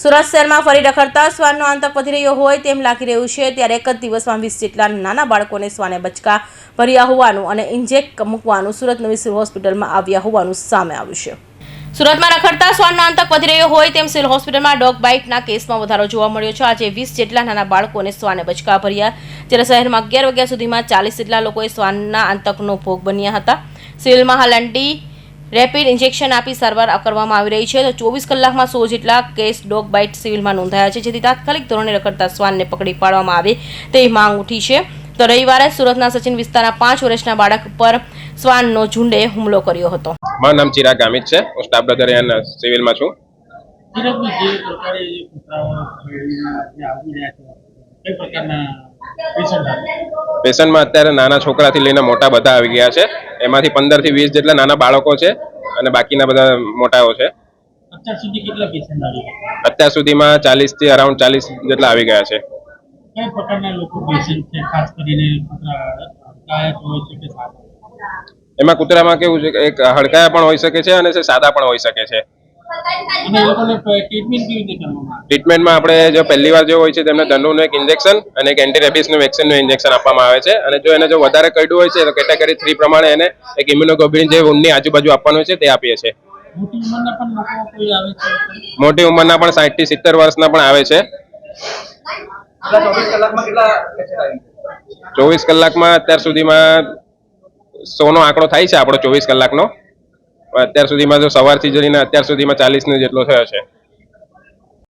સુરત શહેરમાં ફરી રખડતા શ્વાનનો આતંક વધી રહ્યો હોય તેમ લાગી રહ્યું છે. ત્યારે એક જ દિવસમાં વીસ જેટલા નાના બાળકોને શ્વાને બચકા ભર્યા હોવાનું અને ઇન્જેક્ટ મૂકવાનું સુરત નવી સિવિલ હોસ્પિટલમાં આવ્યા હોવાનું સામે આવ્યું છે. સુરતમાં રખડતા શ્વાનનો આતંક વધી રહ્યો હોય તેમ સિવિલ હોસ્પિટલમાં ડોગ બાઇટના કેસમાં વધારો જોવા મળ્યો છે. આજે વીસ જેટલા નાના બાળકોને શ્વાને બચકા ભર્યા. જ્યારે શહેરમાં અગિયાર વાગ્યા સુધીમાં ચાલીસ જેટલા લોકોએ શ્વાનના આતંકનો ભોગ બન્યા હતા. સિવિલમાં હાલ એન્ટી રેપિડ ઇન્જેક્શન આપી સારવાર કરવામાં આવી રહી છે. તો ચોવીસ કલાકમાં સો જેટલા કેસ ડોગ બાઇટ સિવિલમાં નોંધાયા છે જેથી તાત્કાલિક ધોરણે રખડતા શ્વાનને પકડી પાડવામાં આવે તેવી માંગ ઉઠી છે. તો રવિવારે સુરતના સચિન વિસ્તારના પાંચ વર્ષના બાળક પર શ્વાનનો ઝુંડે હુમલો કર્યો હતો. મારું નામ ચિરાગ ગામિત છે. હું સ્ટાફ બ્રધર સિવિલમાં છું. પેશન્ટમાં અત્યારે નાના છોકરાથી લઈને મોટા બધા આવી ગયા છે. એમાંથી પંદરથી વીસ જેટલા નાના બાળકો છે અને બાકીના બધા મોટાઓ છે. અત્યાર સુધી કેટલા પેશન્ટ આવી અત્યાર સુધીમાં ચાલીસથી અરાઉન્ડ ચાલીસ જેટલા આવી ગયા છે. કઈ પ્રકારના લોકો પેશન્ટ છે? ખાસ કરીને કૂતરા હોય છે કે એમાં કૂતરામાં કેવું છે કે એક હડકાયા પણ હોઈ શકે છે અને સાદા પણ હોઈ શકે છે. અને એ લોકોને ટ્રીટમેન્ટ કેવી રીતે કરવામાં ટ્રીટમેન્ટમાં આપણે જો પહેલી વાર જો હોય છે તેમને ધનુનું એક ઇન્જેક્શન અને એક એન્ટી રેબિસનું વેક્સિનનું ઇન્જેક્શન આપવામાં આવે છે. અને જો એને જો વધારે કરડ્યું હોય છે તો કેટેગરી થ્રી પ્રમાણે એને એક ઇમ્યુનોગ્લોબ્યુલિન જે ઊનની આજુબાજુ આપવાનું હોય છે તે આપીએ છીએ. મોટી ઉંમરના પણ લોકો છે? મોટી ઉંમરના પણ સાઠથી સિત્તેર વર્ષના પણ આવે છે. ચોવીસ કલાકમાં અત્યાર સુધીમાં સોનો આંકડો થાય છે આપણો ચોવીસ કલાકનો. અત્યાર સુધીમાં જો સવારથી જઈને અત્યાર સુધીમાં ચાલીસ જેટલો થયો છે.